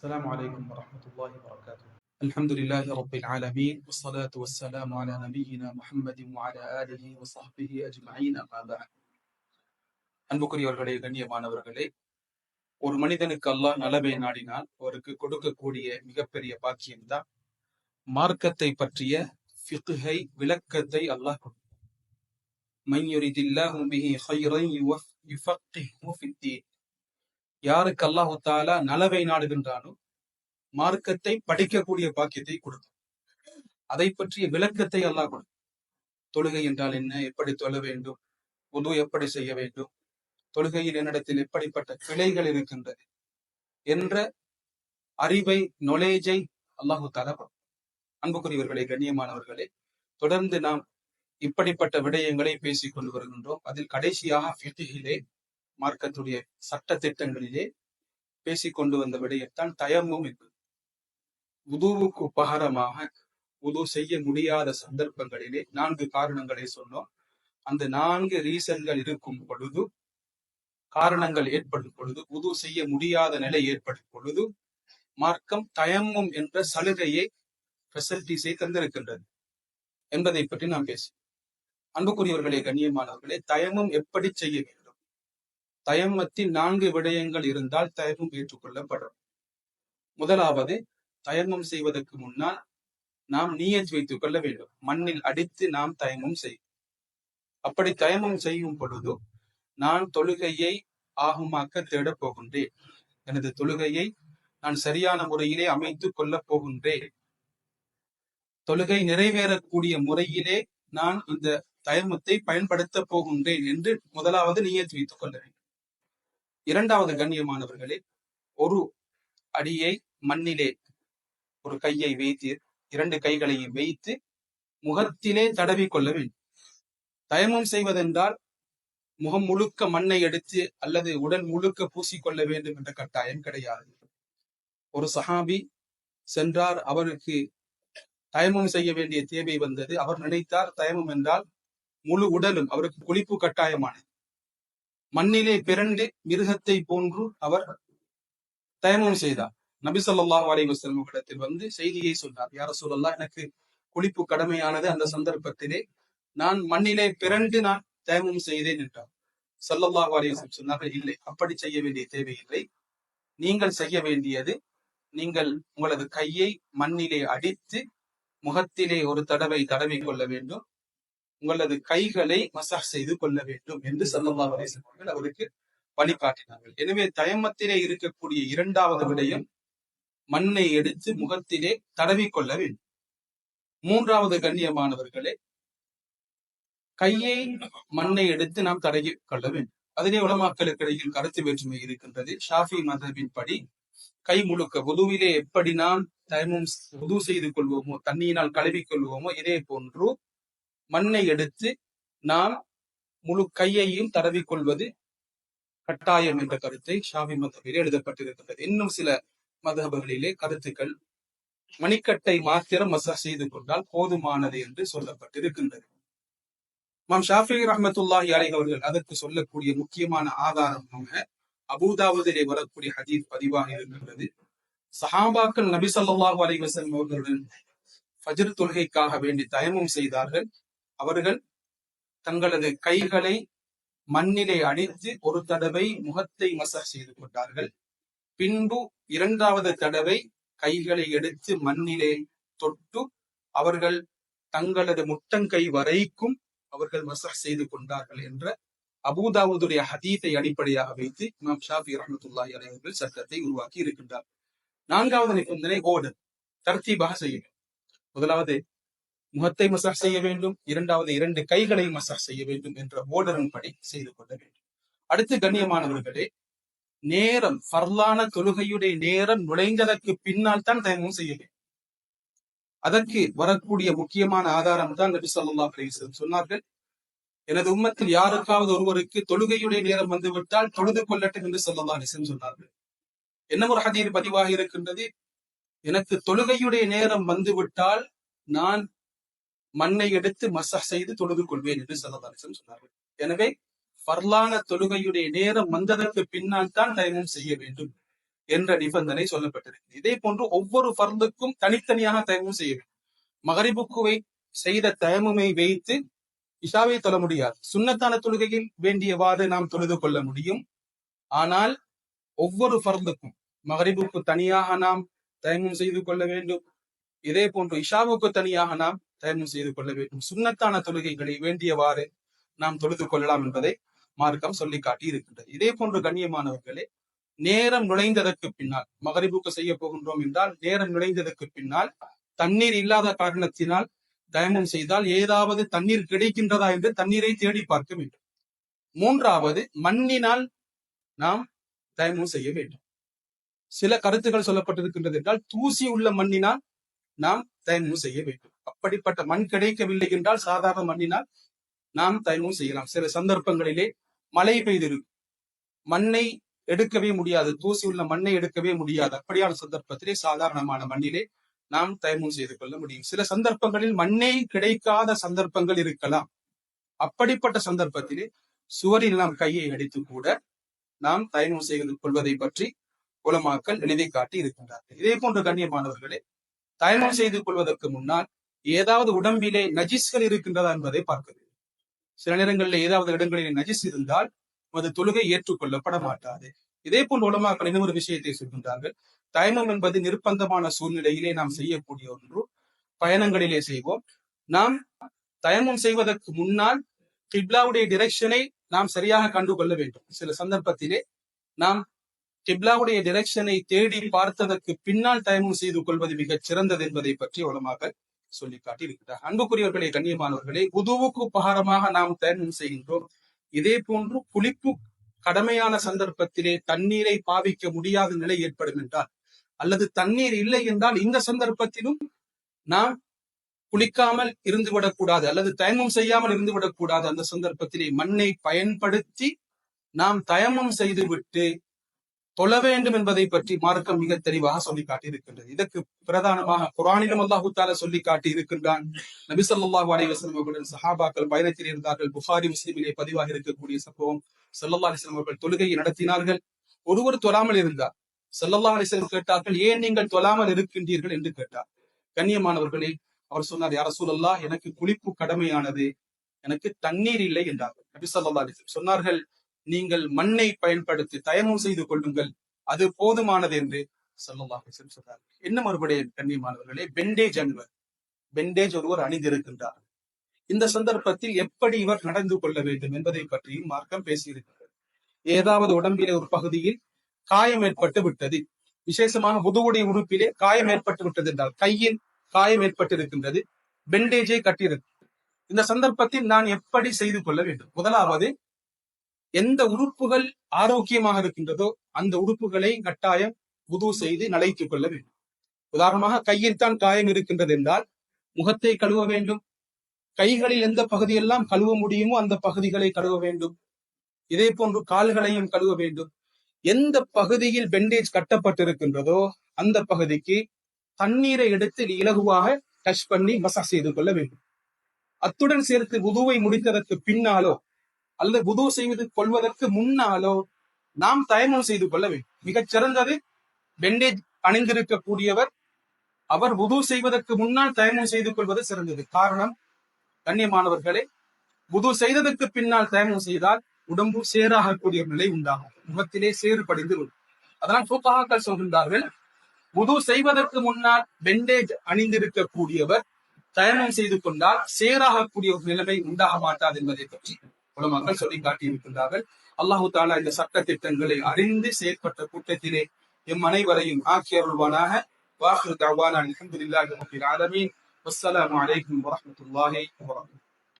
السلام عليكم ورحمة الله وبركاته الحمد لله رب العالمين والصلاة والسلام على نبينا محمد وعلى آله وصحبه أجمعين أما بعد அன்புக்குரியவர்களே கண்ணியமானவர்களே ஒரு மனிதனுக்கு அல்லாஹ் நலவை நாடினால் அவருக்கு கொடுக்கக்கூடிய மிகப்பெரிய பாக்கியம்தான் மார்க்கத்தை பற்றிய ஃபிகுஹை விளக்கத்தை அல்லாஹ் கொடுக்கும் மையுரிதில்லாஹு பிஹி ஹைரை யுஃபக்கிஹு ஃபித்தீன் யாருக்கு அல்லாஹு தாலா நலவை நாடுகின்றானோ மார்க்கத்தை படிக்கக்கூடிய பாக்கியத்தை கொடுக்கும். அதை பற்றிய விளக்கத்தை அல்லாஹ் கொடுக்கும். தொழுகை என்றால் என்ன? எப்படி தொழ வேண்டும்? உது எப்படி செய்ய வேண்டும்? தொழுகையில் என்னிடத்தில் எப்படிப்பட்ட பிழைகள் இருக்கின்றது? என்ற அறிவை நொலேஜை அல்லாஹு தாலா அன்புக்குரியவர்களே கண்ணியமானவர்களே தொடர்ந்து நாம் இப்படிப்பட்ட விடயங்களை பேசிக் கொண்டு வருகின்றோம். அதில் கடைசியாக ஃபிக்ஹிலே மார்க்கத்துடைய சட்ட திட்டங்களிலே பேசிக் கொண்டு வந்த விடயத்தான் தயமும் என்பது உதுவுக்கு உபகாரமாக உது செய்ய முடியாத சந்தர்ப்பங்களிலே நான்கு காரணங்களை சொன்னோம். அந்த நான்கு ரீசன்கள் இருக்கும் பொழுது காரணங்கள் ஏற்படும் பொழுது உது செய்ய முடியாத நிலை ஏற்படும் பொழுது மார்க்கம் தயமும் என்ற சலுகையை ஃபெசிலிட்டிஸை தந்திருக்கின்றது என்பதை பற்றி நாம் பேசுவோம். அன்புக்குரியவர்களே கண்ணியமானவர்களே தயமும் எப்படி செய்ய வேண்டும்? தயமத்தில் நான்கு விடயங்கள் இருந்தால் தயமம் ஏற்றுக்கொள்ளப்படும். முதலாவது தயமம் செய்வதற்கு முன்னால் நாம் நீயத் வைத்துக் கொள்ள வேண்டும். மண்ணில் அடித்து நாம் தயமம் செய்யும் அப்படி தயமம் செய்யும் பொழுது நான் தொழுகையை ஆகுமாக்க தேடப் போகின்றேன். எனது தொழுகையை நான் சரியான முறையிலே அமைத்துக் கொள்ளப் போகின்றேன். தொழுகை நிறைவேறக்கூடிய முறையிலே நான் இந்த தயமத்தை பயன்படுத்த போகின்றேன் என்று முதலாவது நீயத் வைத்துக் கொள்ள வேண்டும். இரண்டாவது கண்ணியமானவர்களே ஒரு அடியை மண்ணிலே ஒரு கையை வைத்து இரண்டு கைகளையும் வைத்து முகத்திலே தடவி கொள்ள வேண்டும். தயமம் செய்வதென்றால் முகம் முழுக்க மண்ணை எடுத்து அல்லது உடல் முழுக்க பூசிக்கொள்ள வேண்டும் என்ற கட்டாயம் கிடையாது. ஒரு சஹாபி சென்றார் அவருக்கு தயமம் செய்ய வேண்டிய தேவை வந்தது. அவர் நினைத்தார் தயமம் என்றால் முழு உடலும் அவருக்கு குளிப்பு கட்டாயமானது. மண்ணிலே பிறண்டு மிருகத்தை போன்று அவர் தயமம் செய்தார். நபி சொல்லாஹ் அலைவசல்லம் இடத்தில் வந்து செய்தியை சொன்னார். யார சொல்லலாம் எனக்கு குளிப்பு கடமையானது அந்த சந்தர்ப்பத்திலே. நான் மண்ணிலே பிறண்டு நான் தயமம் செய்தேன் என்றார். சல்லல்லாஹு அலைவசம் சொன்னார்கள் இல்லை அப்படி செய்ய வேண்டிய தேவையில்லை. நீங்கள் செய்ய வேண்டியது நீங்கள் உங்களது கையை மண்ணிலே அடித்து முகத்திலே ஒரு தடவை தடவி கொள்ள வேண்டும். உங்களது கைகளை மசாஜ் செய்து கொள்ள வேண்டும் என்று சல்லல்லா அலிஸ்லாமர்கள் அவருக்கு வழிகாட்டினார்கள். எனவே தயமத்திலே இருக்கக்கூடிய இரண்டாவது விடயம் மண்ணை எடுத்து முகத்திலே தடவிக்கொள்ள வேண்டும். மூன்றாவது கண்ணியமானவர்களே கையை மண்ணை எடுத்து நாம் தடவி கொள்ள வேண்டும். அதிலே உலமாக்களுக்கு இடையில் கருத்து வேற்றுமை இருக்கின்றது. ஷாஃபி மதபின் படி கை முழுக்க உதுவிலே எப்படி நாம் தயமும் உது செய்து கொள்வோமோ தண்ணியினால் கழுவி கொள்வோமோ இதே போன்று மண்ணை எடுத்து நாம் முழு கையையும் தடவி கொள்வது கட்டாயம் என்ற கருத்தை ஷாவி மதபில் எழுதப்பட்டிருக்கின்றது. இன்னும் சில மதபுகளிலே கருத்துக்கள் மணிக்கட்டை மாத்திரம் மசா செய்து கொண்டால் போதுமானது என்று சொல்லப்பட்டிருக்கின்றது. மாம் ஷாஃபி ரஹமத்துல்லாஹி அலை அவர்கள் அதற்கு சொல்லக்கூடிய முக்கியமான ஆதாரமாக அபூதாவதிலே வரக்கூடிய ஹதீத் பதிவாக இருக்கின்றது. சஹாபாக்கள் நபி சல்லாஹூ அலை அவர்களுடன் ஃபஜர் தொழுகைக்காக வேண்டி தயமம் செய்தார்கள். அவர்கள் தங்களது கைகளை மண்ணிலே அடித்து ஒரு தடவை முகத்தை மசாஜ் செய்து கொண்டார்கள். பின்பு இரண்டாவது தடவை கைகளை எடுத்து மண்ணிலே தொட்டு அவர்கள் தங்களது முட்டங்கை வரைக்கும் அவர்கள் மசாஜ் செய்து கொண்டார்கள் என்ற அபூதாவுடைய ஹதீத்தை அடிப்படையாக வைத்து இமாம் ஷாபி ரஹமத்துல்லாஹி அலைவர்கள் சட்டத்தை உருவாக்கி இருக்கின்றார். நான்காவது நிபந்தனை ஓடு தர்த்தீபாக செய்யணும் முதலாவது முகத்தை மசாஜ் செய்ய வேண்டும். இரண்டாவது இரண்டு கைகளை மசாஜ் செய்ய வேண்டும் என்ற ஓர்டரின் படி செய்து கொள்ள வேண்டும். அடுத்து கண்ணியமானவர்களே நேரம் பர்லான தொழுகையுடைய நேரம் நுழைந்ததற்கு பின்னால் தான் தயமும் செய்ய வேண்டும். அதற்கு வரக்கூடிய முக்கியமான ஆதாரம் தான் நபி சொல்லா அலிஸ்லம் சொன்னார்கள். எனது உம்மத்தில் யாருக்காவது ஒருவருக்கு தொழுகையுடைய நேரம் வந்துவிட்டால் தொழுது கொள்ளட்டும் என்று சொல்லலாம் அலிஸ்லம் சொன்னார்கள். என்ன ஒரு ஹதீர் பதிவாக இருக்கின்றது? எனக்கு தொழுகையுடைய நேரம் வந்துவிட்டால் நான் மண்ணை எடுத்து மசா செய்து தொழுது கொள்வேன் என்று சல்லதாரிசன் சொன்னார்கள். எனவே பர்லான தொழுகையுடைய நேரம் வந்ததற்கு பின்னால் தான் தயமம் செய்ய வேண்டும் என்ற நிபந்தனை சொல்லப்பட்டிருக்கு இதே போன்று ஒவ்வொரு பர்லுக்கும் தனித்தனியாக தயமம் செய்ய வேண்டும். மகரிபுக்குவை செய்த தயமுமை வைத்து இஷாவை தொழ முடியாது. சுண்ணத்தான தொழுகையில் வேண்டியவாறு நாம் தொழுது கொள்ள முடியும். ஆனால் ஒவ்வொரு பர்லுக்கும் மகரிபுக்கு தனியாக நாம் தயமம் செய்து கொள்ள வேண்டும். இதே போன்று இஷாவுக்கு தனியாக நாம் தயமம் செய்து கொள்ள வேண்டும். சுண்ணத்தான தொழுகைகளை வேண்டியவாறு நாம் தொழுது கொள்ளலாம் என்பதை மார்க்கம் சொல்லி காட்டி இருக்கின்றது. இதே போன்று கண்ணியமானவர்களே நேரம் நுழைந்ததற்கு பின்னால் மகரிபுக்கு செய்ய போகின்றோம் என்றால் நேரம் நுழைந்ததற்கு பின்னால் தண்ணீர் இல்லாத காரணத்தினால் தயமம் செய்தால் ஏதாவது தண்ணீர் கிடைக்கின்றதா என்று தண்ணீரை தேடி பார்க்க வேண்டும். மூன்றாவது மண்ணினால் நாம் தயமம் செய்ய வேண்டும். சில கருத்துக்கள் சொல்லப்பட்டிருக்கின்றது என்றால் தூசி உள்ள மண்ணினால் நாம் தயமம் செய்ய வேண்டும். அப்படிப்பட்ட மண் கிடைக்கவில்லை என்றால் சாதாரண மண்ணினால் நாம் தயமும் செய்யலாம். சில சந்தர்ப்பங்களிலே மழை பெய்திருக்கும் மண்ணை எடுக்கவே முடியாது. தூசி உள்ள மண்ணை எடுக்கவே முடியாது. அப்படியான சந்தர்ப்பத்திலே சாதாரணமான மண்ணிலே நாம் தயமும் செய்து கொள்ள முடியும். சில சந்தர்ப்பங்களில் மண்ணே கிடைக்காத சந்தர்ப்பங்கள் இருக்கலாம். அப்படிப்பட்ட சந்தர்ப்பத்திலே சுவரில் நாம் கையை அடித்து கூட நாம் தயமும் செய்து கொள்வதை பற்றி உலமாக்கள் எழுதி காட்டி இருக்கின்றார்கள். இதே போன்ற கண்ணியமானவர்களே தயமும் செய்து கொள்வதற்கு முன்னால் ஏதாவது உடம்பிலே நஜிஸ்கள் இருக்கின்றதா என்பதை பார்க்க சில நேரங்களில் ஏதாவது இடங்களிலே நஜிஸ் இருந்தால் அது தொழுகை ஏற்றுக்கொள்ளப்பட மாட்டாது இதே போல் உலமாக்கள் இன்னும் ஒரு விஷயத்தை சொல்கின்றார்கள். தயமம் என்பது நிர்பந்தமான சூழ்நிலையிலே நாம் செய்யக்கூடிய ஒன்று. பயணங்களிலே செய்வோம். நாம் தயமம் செய்வதற்கு முன்னால் கிப்லாவுடைய டிரெக்ஷனை நாம் சரியாக கண்டு கொள்ள வேண்டும். சில சந்தர்ப்பத்திலே நாம் கிப்லாவுடைய டிரெக்ஷனை தேடி பார்த்ததற்கு பின்னால் தயமம் செய்து கொள்வது மிகச் சிறந்தது என்பதை பற்றி உலமாக சொல்லி காட்டியிருக்கிறார். அன்புக்குரியவர்களே கண்ணியமானவர்களே உதுவுக்கு உபகாரமாக நாம் தயமம் செய்கின்றோம். இதே போன்று குளிப்பு கடமையான சந்தர்ப்பத்திலே தண்ணீரை பாவிக்க முடியாத நிலை ஏற்படும் என்றால் அல்லது தண்ணீர் இல்லை என்றால் இந்த சந்தர்ப்பத்திலும் நாம் குளிக்காமல் இருந்து விடக்கூடாது அல்லது தயமம் செய்யாமல் இருந்து விடக்கூடாது அந்த சந்தர்ப்பத்திலே மண்ணை பயன்படுத்தி நாம் தயமம் செய்துவிட்டு தொழ வேண்டும் என்பதை பற்றி மார்க்கம் மிக தெளிவாக சொல்லி காட்டியிருக்கின்றது. இதற்கு பிரதானமாக குரானிலும் அல்லாஹு தால சொல்லி காட்டி இருக்கின்றான் நபி சொல்லாஹு அலைவாஸ்லம் அவர்களுடன் சஹாபாக்கள் பயணத்தில் இருந்தார்கள். புகாரி முஸ்லிமிலே பதிவாக இருக்கக்கூடிய சம்பவம் சல்லல்லா அலிஸ்லாம் அவர்கள் தொழுகையை நடத்தினார்கள். ஒருவர் தொழாமல் இருந்தார். சல்லல்லா அலிஸ்லம் கேட்டார்கள் ஏன் நீங்கள் தொழாமல் இருக்கின்றீர்கள்? என்று கேட்டார். கண்ணியமானவர்களே அவர் சொன்னார் யார சூழல்லா எனக்கு குளிப்பு கடமையானது. எனக்கு தண்ணீர் இல்லை என்றார்கள். நபி சொல்லா அலிஸ்லம் சொன்னார்கள் நீங்கள் மண்ணை பயன்படுத்தி தயமம் செய்து கொள்ளுங்கள். அது போதுமானது என்று சொல்லலாக சொன்னார். என்ன மறுபடியும் கண்ணியமானவர்களே? பெண்டேஜ் அன்பர். பெண்டேஜ் ஒருவர் அணிந்திருக்கின்றார். இந்த சந்தர்ப்பத்தில் எப்படி இவர் நடந்து கொள்ள வேண்டும் என்பதை பற்றியும் மார்க்கம் பேசியிருக்கிறது. ஏதாவது உடம்பிலே ஒரு பகுதியில் காயம் ஏற்பட்டு விட்டது. விசேஷமாக புதுவுடைய உறுப்பிலே காயம் ஏற்பட்டு விட்டது என்றால் கையில் காயம் ஏற்பட்டிருக்கின்றது. பெண்டேஜை கட்டியிருக்கு இந்த சந்தர்ப்பத்தில் நான் எப்படி செய்து கொள்ள வேண்டும்? முதலாவது எந்த உறுப்புகள் ஆரோக்கியமாக இருக்கின்றதோ அந்த உறுப்புகளை கட்டாயம் உது செய்து நலைத்துக் கொள்ள வேண்டும். உதாரணமாக கையில் தான் காயம் இருக்கின்றது என்றால் முகத்தை கழுவ வேண்டும். கைகளில் எந்த பகுதியெல்லாம் கழுவ முடியுமோ அந்த பகுதிகளை கழுவ வேண்டும். இதே போன்று கால்களையும் கழுவ வேண்டும். எந்த பகுதியில் பெண்டேஜ் கட்டப்பட்டிருக்கின்றதோ அந்த பகுதிக்கு தண்ணீரை எடுத்து இலகுவாக டச் பண்ணி மசாஜ் செய்து கொள்ள வேண்டும். அத்துடன் சேர்த்து உதுவை முடித்ததற்கு பின்னாலோ அல்லது புது செய்து கொள்வதற்கு முன்னாலோ நாம் தயமம் செய்து கொள்ள வேண்டும். மிகச் சிறந்தது பெண்டேஜ் அணிந்திருக்கக்கூடியவர் அவர் உது செய்வதற்கு முன்னால் தயமம் செய்து கொள்வது சிறந்தது. காரணம் கண்ணியமானவர்களே புது செய்ததற்கு பின்னால் தயமம் செய்தால் உடம்பு சேராகக்கூடிய நிலை உண்டாகும். முகத்திலே சேறு படிந்து விடும். அதனால் சூப்பாக்கள் சொல்கின்றார்கள் உது செய்வதற்கு முன்னால் பெண்டேஜ் அணிந்திருக்கக்கூடியவர் தயமம் செய்து கொண்டால் சேராகக்கூடிய ஒரு நிலைமை உண்டாக மாட்டாது என்பதை பற்றி. உலமாக்கள் சொல்லி காட்டியிருக்கின்றார்கள். அல்லாஹு தாலா இந்த சட்ட திட்டங்களை அறிந்து செயற்பட்ட கூட்டத்திலே எம் அனைவரையும் ஆக்கி அருள்வானாக. வாஹு தவானா அலமதுல்லாஹி ரபில் ஆலமீன். வஸ்ஸலாமு அலைக்கும் வரஹ்மத்துல்லாஹி வபரகாத்துஹு.